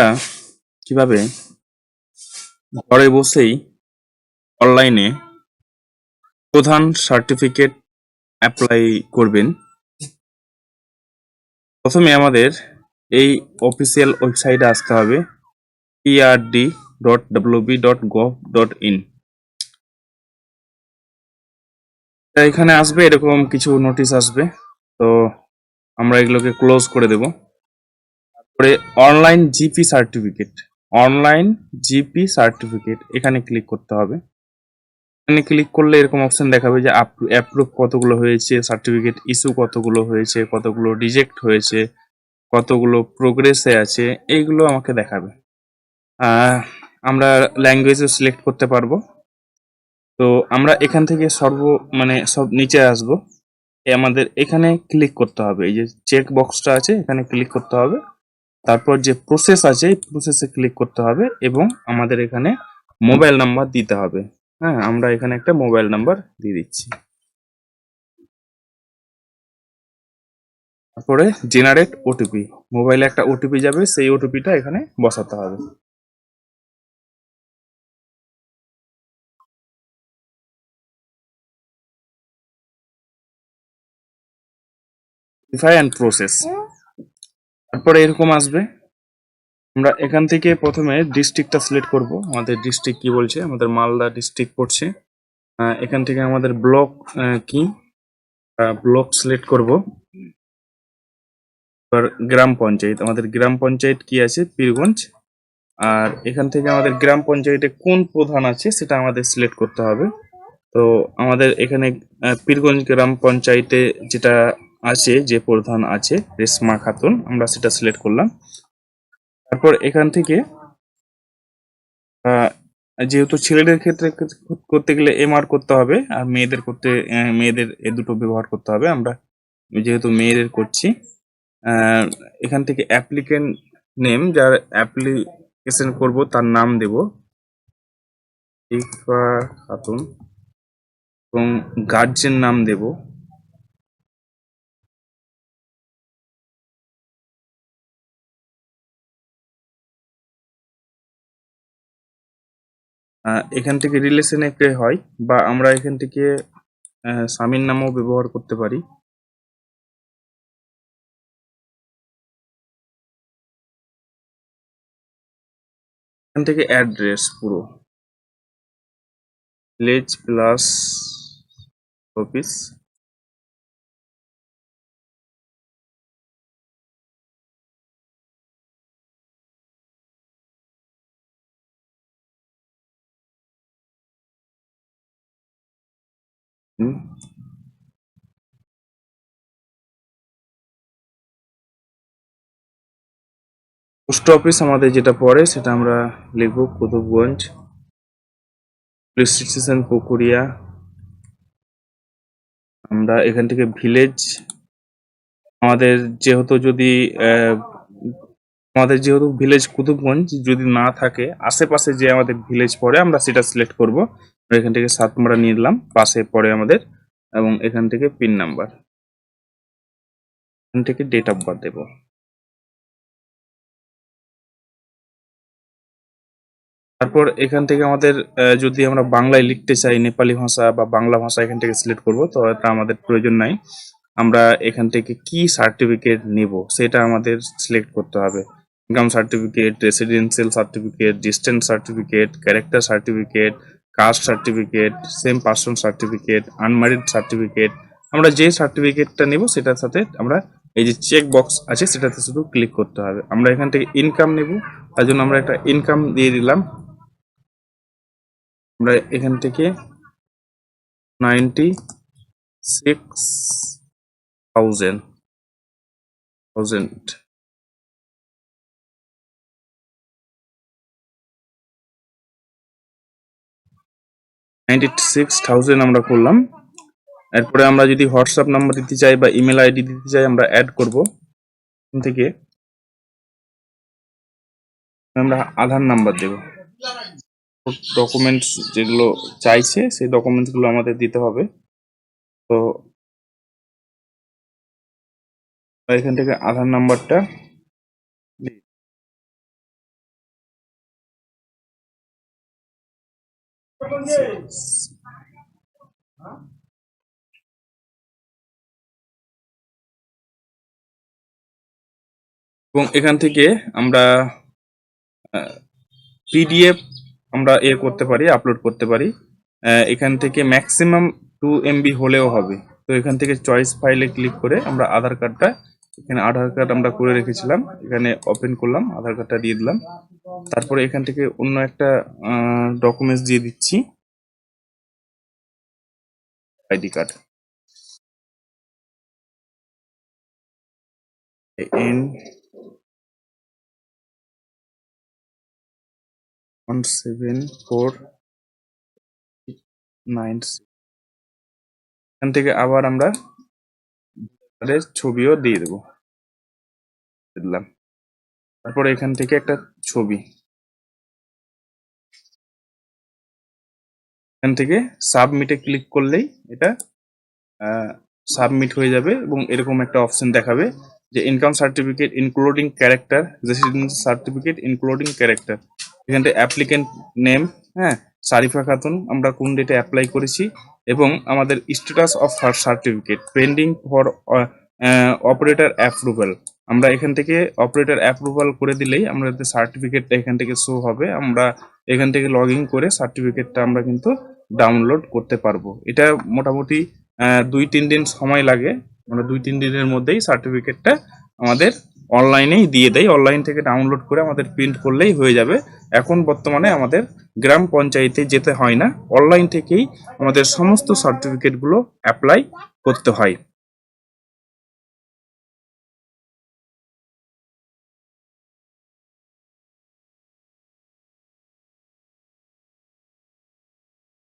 আপনারা কীভাবে ঘরে বসেই অনলাইনে প্রধান সার্টিফিকেট অ্যাপ্লাই করবেন? প্রথমে আমাদের এই অফিসিয়াল ওয়েবসাইটে আসতে হবে PRD dot WB dot gov dot in এখানে আসবে এরকম কিছু নোটিশ আসবে, তো আমরা এগুলোকে ক্লোজ করে দেব। তারপরে online GP certificate online GP certificate এখানে ক্লিক করতে হবে। এখানে ক্লিক করলে এরকম অপশন দেখাবে যে অ্যাপ্রুভ কতগুলো হয়েছে সার্টিফিকেট ইস্যু কতগুলো হয়েছে, কতগুলো রিজেক্ট হয়েছে, কতগুলো প্রোগ্রেসে আছে এইগুলো আমাকে দেখাবে। আমরা ল্যাঙ্গুয়েজও সিলেক্ট করতে পারব। তো আমরা এখান থেকে সর্ব মানে সব নিচে আসব। আমাদের এখানে ক্লিক করতে হবে। এই যে চেক বক্সটা আছে, এখানে ক্লিক করতে হবে। তারপর যে প্রসেস আছে, এই প্রসেসে ক্লিক করতে হবে এবং আমাদের এখানে মোবাইল নাম্বার দিতে হবে। হ্যাঁ আমরা এখানে একটা মোবাইল নাম্বার দিয়ে দিচ্ছি। তারপরে জেনারেট ওটিপি মোবাইলে একটা ওটিপি যাবে, সেই ওটিপিটা এখানে বসাতে হবে। ভেরিফাই অ্যান্ড প্রসেস তারপরে এরকম আসবে। আমরা এখান থেকে প্রথমে ডিস্ট্রিক্টটা সিলেক্ট করব। আমাদের ডিস্ট্রিক্ট কি বলছে? আমাদের মালদা ডিস্ট্রিক্ট পড়ছে। এখান থেকে আমাদের ব্লক কি? ব্লক সিলেক্ট করব। এবার গ্রাম পঞ্চায়েত। আমাদের গ্রাম পঞ্চায়েত কি আছে? পীরগঞ্জ। আর এখান থেকে আমাদের গ্রাম পঞ্চায়েতে কোন প্রধান আছে সেটা আমাদের সিলেক্ট করতে হবে। তো আমাদের এখানে পীরগঞ্জ গ্রাম পঞ্চায়েতে যেটা আছে, যে প্রধান আছে রেশমা খাতুন, আমরা সেটা সিলেক্ট করলাম। তারপর এখান থেকে যেহেতু ছেলেদের ক্ষেত্রে করতে গেলে এমআর করতে হবে, আর মেয়েদের করতে মেয়েদের এ দুটো ব্যবহার করতে হবে, আমরা যেহেতু মেয়েদের করছি এখান থেকে অ্যাপ্লিকেন্ট নেম যার অ্যাপ্লিকেশন করব, তার নাম দেব। ইফা খাতুন, এবং গার্জেন নাম দেব। এখান থেকে রিলেশনে একে হয় বা আমরা এখান থেকে স্বামীর নামও ব্যবহার করতে পারি। এখান থেকে অ্যাড্রেস পুরো। লেজ প্লাস অফিস পোস্ট অফিস আমাদের যেটা পড়ে, সেটা আমরা লিখব কুতুবগঞ্জ, পুলিশ স্টেশন, পুকুরিয়া। আমরা এখান থেকে ভিলেজ। আমাদের যেহেতু যদি আমাদের যেহেতু ভিলেজ কুতুবগঞ্জ যদি না থাকে, আশেপাশে যে আমাদের ভিলেজ পড়ে, আমরা সেটা সিলেক্ট করব। এখান থেকে সাত আমরা নিয়ে নিলাম, পাশে পড়ে আমাদের, এবং এখান থেকে পিন নাম্বার এখান থেকে ডেট অফ বার্থ দেবো। তারপর এখান থেকে আমাদের যদি আমরা বাংলায় লিখতে চাই, নেপালি ভাষা বা বাংলা ভাষা এখান থেকে সিলেক্ট করব, তো এটা আমাদের প্রয়োজন নাই। আমরা এখান থেকে কি সার্টিফিকেট নেব, সেটা আমাদের সিলেক্ট করতে হবে। Income certificate residential certificate distance certificate character certificate caste certificate same person certificate unmarried certificate আমরা যে সার্টিফিকেটটা নেব সেটার সাথে আমরা এই যে চেক বক্স আছে সেটাতে শুধু ক্লিক করতে হবে। আমরা এখান থেকে ইনকাম নেব, তার জন্য আমরা একটা ইনকাম দিয়ে দিলাম। আমরা এখান থেকে ninety six thousand thousand ninety six thousand আমরা করলাম। এরপরে আমরা যদি হোয়াটসঅ্যাপ নাম্বার দিতে চাই বা ইমেল আইডি দিতে চাই, আমরা অ্যাড করব। থেকে আমরা আধার নাম্বার দেব। ডকুমেন্টস যেগুলো চাইছে, সেই ডকুমেন্টসগুলো আমাদের দিতে হবে। তো, এখান থেকে আধার নাম্বারটা এবং এখান থেকে আমরা পিডিএফ আমরা এ করতে পারি আপলোড করতে পারি। এখান থেকে ম্যাক্সিমাম টু এমবি হলেও হবে। তো এখান থেকে চয়েস ফাইলে ক্লিক করে আমরা আধার কার্ডটা এখানে আধার কার্ড আমরা করে রেখেছিলাম। এখানে ওপেন করলাম আধার কার্ডটা দিয়ে দিলাম। তারপরে এখান থেকে অন্য একটা ডকুমেন্টস দিয়ে দিচ্ছি। ID card N one seven four nine এখান থেকে আবার আমরা ছবিও দিয়ে দেবো। দিলাম। তারপরে এখান থেকে একটা ছবি। এখান থেকে সাবমিটে ক্লিক করলেই এটা সাবমিট হয়ে যাবে এবং এরকম একটা অপশন দেখাবে যে income certificate including character residence certificate including character এখানটা অ্যাপ্লিকেন্ট নেম হ্যাঁ সারিফা খাতুন, আমরা কোন ডেটে অ্যাপ্লাই করেছি এবং আমাদের status of her certificate pending for operator approval আমরা এখান থেকে অপারেটর অ্যাপ্রুভাল করে দিলেই আমাদের সার্টিফিকেটটা এখান থেকে শো হবে, আমরা এখান থেকে লগ ইন করে সার্টিফিকেটটা আমরা কিন্তু ডাউনলোড করতে পারব। এটা মোটামুটি দুই তিন দিন সময় লাগে। মানে দুই তিন দিনের মধ্যেই সার্টিফিকেটটা আমাদের অনলাইনেই দিয়ে দেয় অনলাইন থেকে ডাউনলোড করে আমাদের প্রিন্ট করলেই হয়ে যাবে। এখন বর্তমানে আমাদের গ্রাম পঞ্চায়েতে যেতে হয় না। অনলাইন থেকেই আমাদের সমস্ত সার্টিফিকেটগুলো অ্যাপ্লাই করতে হয়।